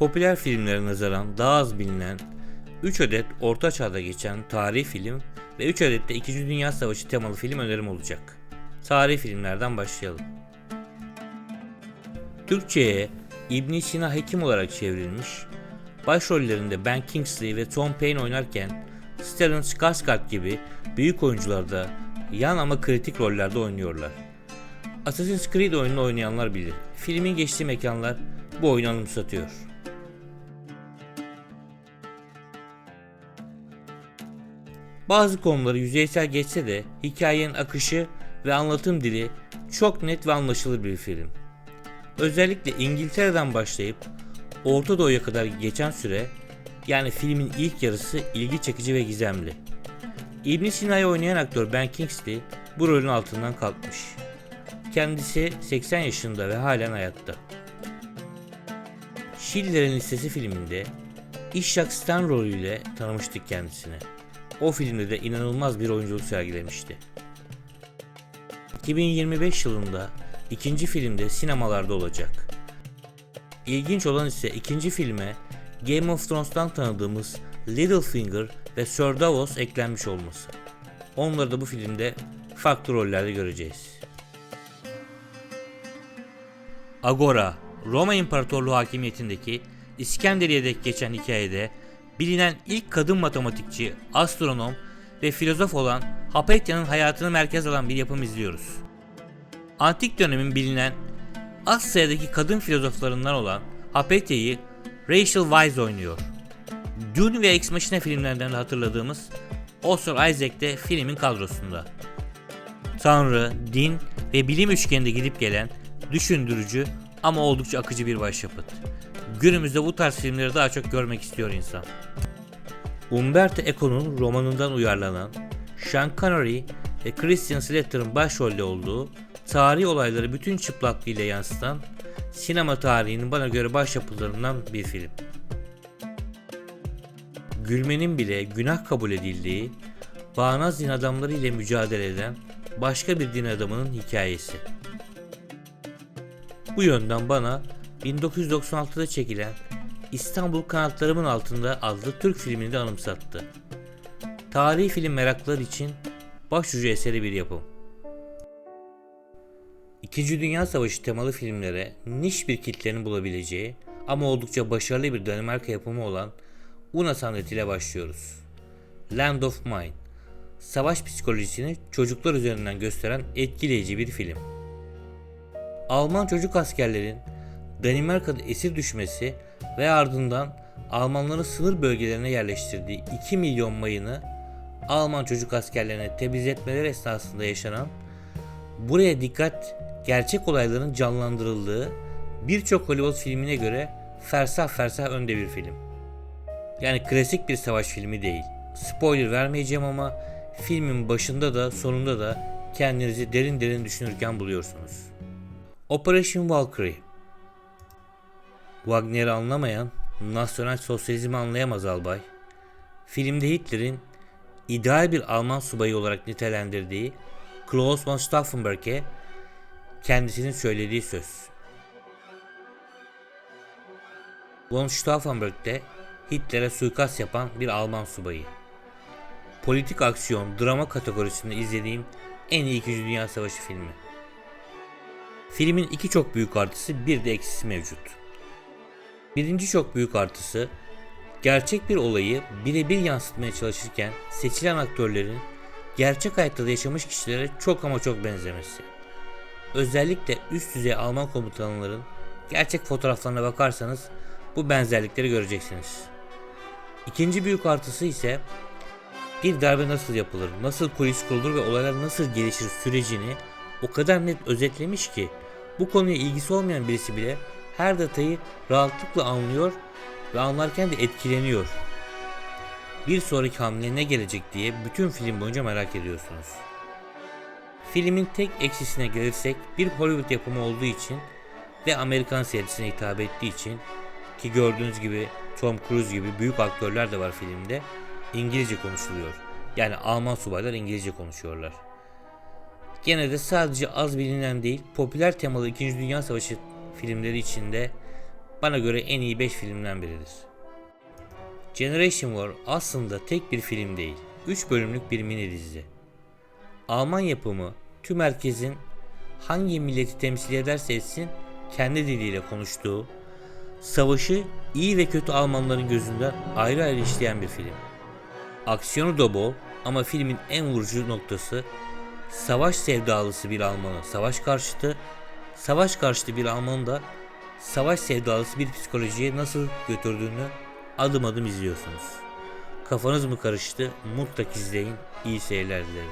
Popüler filmlere nazaran daha az bilinen 3 adet orta çağda geçen tarihi film ve 3 adet de 2. Dünya Savaşı temalı film önerim olacak. Tarihi filmlerden başlayalım. Türkçe'ye İbn Sina Hekim olarak çevrilmiş, başrollerinde Ben Kingsley ve Tom Payne oynarken Stellan Skarsgård gibi büyük oyuncular da yan ama kritik rollerde oynuyorlar. Assassin's Creed oyununu oynayanlar bilir. Filmin geçtiği mekanlar bu oyunu anımsatıyor. Bazı konuları yüzeysel geçse de hikayenin akışı ve anlatım dili çok net ve anlaşılır bir film. Özellikle İngiltere'den başlayıp Orta Doğu'ya kadar geçen süre yani filmin ilk yarısı ilgi çekici ve gizemli. İbn Sina'yı oynayan aktör Ben Kingsley bu rolün altından kalkmış. Kendisi 80 yaşında ve halen hayatta. Schiller'in Listesi filminde İşşak Stan rolüyle tanımıştık kendisini. O filmde de inanılmaz bir oyunculuk sergilemişti. 2025 yılında ikinci filmde sinemalarda olacak. İlginç olan ise ikinci filme Game of Thrones'tan tanıdığımız Littlefinger ve Sir Davos eklenmiş olması. Onları da bu filmde farklı rollerde göreceğiz. Agora, Roma İmparatorluğu hakimiyetindeki İskenderiye'de geçen hikayede bilinen ilk kadın matematikçi, astronom ve filozof olan Hapatya'nın hayatını merkez alan bir yapım izliyoruz. Antik dönemin bilinen az sayıdaki kadın filozoflarından olan Hapatya'yı Rachel Weisz oynuyor. Dune ve Ex Machina filmlerinden de hatırladığımız Oscar Isaac de filmin kadrosunda. Tanrı, din ve bilim üçgeninde gidip gelen düşündürücü ama oldukça akıcı bir başyapıt. Günümüzde bu tarz filmleri daha çok görmek istiyor insan. Umberto Eco'nun romanından uyarlanan Sean Connery ve Christian Slater'ın başrolde olduğu tarihi olayları bütün çıplaklığıyla yansıtan sinema tarihinin bana göre başyapıtlarından bir film. Gülmenin bile günah kabul edildiği, bağnaz din adamları ile mücadele eden başka bir din adamının hikayesi. Bu yönden bana 1996'da çekilen İstanbul Kanatlarımın Altında adlı Türk filmini de anımsattı. Tarihi film meraklıları için başucu eseri bir yapım. İkinci Dünya Savaşı temalı filmlere niş bir kitlenin bulabileceği ama oldukça başarılı bir Danimarka yapımı olan Una Sandet ile başlıyoruz. Land of Mine, savaş psikolojisini çocuklar üzerinden gösteren etkileyici bir film. Alman çocuk askerlerin Danimarka'da esir düşmesi ve ardından Almanların sınır bölgelerine yerleştirdiği 2 milyon mayını Alman çocuk askerlerine tebliğ etmeleri esnasında yaşanan buraya dikkat gerçek olayların canlandırıldığı birçok Hollywood filmine göre fersah fersah önde bir film. Yani klasik bir savaş filmi değil. Spoiler vermeyeceğim ama filmin başında da sonunda da kendinizi derin derin düşünürken buluyorsunuz. Operation Valkyrie Wagner'i anlamayan nasyonel sosyalizmi anlayamaz albay. Filmde Hitler'in ideal bir Alman subayı olarak nitelendirdiği Klaus von Stauffenberg'e kendisinin söylediği söz. Von Stauffenberg de Hitler'e suikast yapan bir Alman subayı. Politik aksiyon, drama kategorisinde izlediğim en iyi 2. Dünya Savaşı filmi. Filmin iki çok büyük artısı bir de eksisi mevcut. Birinci çok büyük artısı gerçek bir olayı birebir yansıtmaya çalışırken seçilen aktörlerin gerçek hayatta da yaşamış kişilere çok ama çok benzemesi. Özellikle üst düzey Alman komutanların gerçek fotoğraflarına bakarsanız bu benzerlikleri göreceksiniz. İkinci büyük artısı ise bir darbe nasıl yapılır, nasıl kulis kurulur ve olaylar nasıl gelişir sürecini o kadar net özetlemiş ki bu konuya ilgisi olmayan birisi bile her detayı rahatlıkla anlıyor ve anlarken de etkileniyor. Bir sonraki hamle ne gelecek diye bütün film boyunca merak ediyorsunuz. Filmin tek eksisine gelirsek bir Hollywood yapımı olduğu için ve Amerikan seyircisine hitap ettiği için ki gördüğünüz gibi Tom Cruise gibi büyük aktörler de var filmde İngilizce konuşuluyor. Yani Alman subaylar İngilizce konuşuyorlar. Gene de sadece az bilinen değil, popüler temalı 2. Dünya Savaşı filmleri içinde bana göre en iyi 5 filmden biridir. Generation War aslında tek bir film değil, 3 bölümlük bir mini dizi. Alman yapımı tüm herkesin hangi milleti temsil ederse etsin kendi diliyle konuştuğu, savaşı iyi ve kötü Almanların gözünden ayrı ayrı işleyen bir film. Aksiyonu da bol ama filmin en vurucu noktası savaş sevdalısı bir Almanı savaş karşıtı, savaş karşıtı bir Almanı da savaş sevdalısı bir psikolojiye nasıl götürdüğünü adım adım izliyorsunuz. Kafanız mı karıştı? Mutlak izleyin. İyi seyirler dilerim.